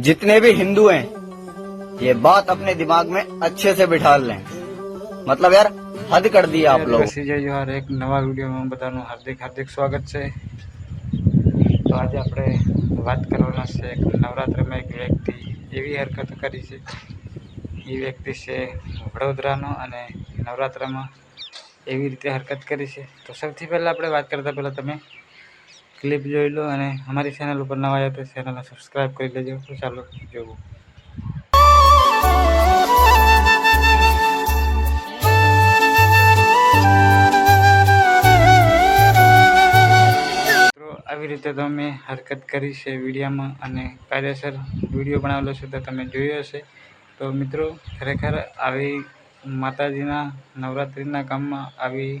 जितने भी हिंदू हैं ये बात अपने दिमाग में अच्छे से बिठा लें मतलब यार हद कर दिया आप लोग પછી જય જોહાર એક નવા વિડીયોમાં બધાનું હાર્દિક હાર્દિક સ્વાગત છે તો આજે આપણે વાત કરવાના છે એક નવરાત્રિમાં એક વ્યક્તિ એવી હરકતો કરી છે એ વ્યક્તિ છે વડોદરાનો અને નવરાત્રમાં એવી રીતે હરકત કરી છે તો સૌથી પહેલાં આપણે વાત કરતાં પહેલાં તમે ક્લિપ જોઈ લો અને અમારી ચેનલ ઉપર નવા આવ્યા તો ચેનલને સબસ્ક્રાઈબ કરી લેજો. તો ચાલો જોવું. આવી રીતે તમે હરકત કરી છે વિડીયામાં અને કાયદેસર વીડિયો બનાવેલો છે તો તમે જોયો હશે. તો મિત્રો, ખરેખર આવી માતાજીના નવરાત્રિના કામમાં આવી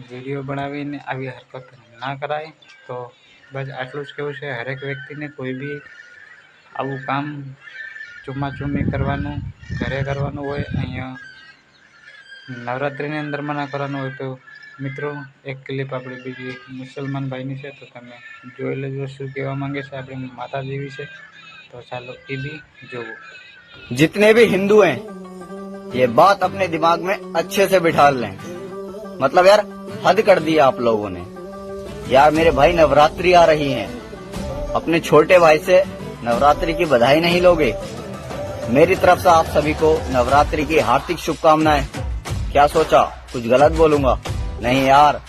વિડીયો બનાવીને આવી હરકત ના કરાય તો બસ આટલું જ કહેવું છે હરેક વ્યક્તિને કોઈ બી આવું કામ ચૂમાચૂમી કરવાનું ઘરે કરવાનું હોય અહીંયા નવરાત્રિની અંદરમાં ના કરવાનું હોય તો મિત્રો એક ક્લિપ આપણે બીજી મુસલમાન ભાઈની છે તો તમે જોઈ લેજો શું કહેવા માંગે છે આપણી માતાજી વિશે તો ચાલો એ બી જોવું जितने भी हिंदू हैं ये बात अपने दिमाग में अच्छे से बिठा लें मतलब यार हद कर दिया आप लोगों ने। यार, मेरे भाई नवरात्रि आ रही है। अपने छोटे भाई से नवरात्रि की बधाई नहीं लोगे? मेरी तरफ़ से आप सभी को नवरात्रि की हार्दिक शुभकामनाएँ। क्या सोचा? कुछ गलत बोलूँगा? नहीं यार,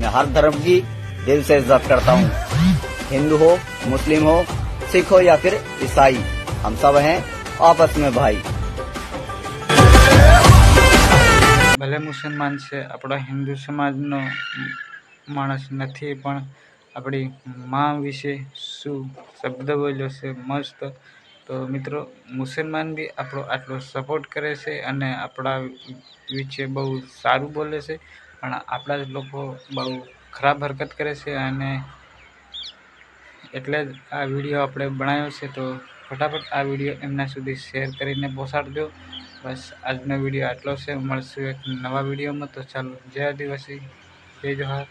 मैं हर धर्म की दिल से इज़्ज़त करता हूँ। हिंदू हो, मुस्लिम हो, सिख हो या फिर ईसाई, हम सब हैं आपस में भाई। ભલે મુસલમાન છે, આપણો હિન્દુ સમાજનો માણસ નથી, પણ આપણી મા વિશે શું શબ્દ બોલ્યો છે, મસ્ત. તો મિત્રો, મુસલમાન બી આપણો આટલો સપોર્ટ કરે છે અને આપણા વિશે બહુ સારું બોલે છે, પણ આપણા જ લોકો બહુ ખરાબ હરકત કરે છે અને એટલે જ આ વીડિયો આપણે બનાવ્યો છે. તો ફટાફટ આ વીડિયો એમના સુધી શેર કરીને પહોંચાડજો. બસ આજનો વીડિયો આટલો છે. મળશું એક નવા વિડીયોમાં. તો ચાલો, જય આદિવાસી. જય જોહાર.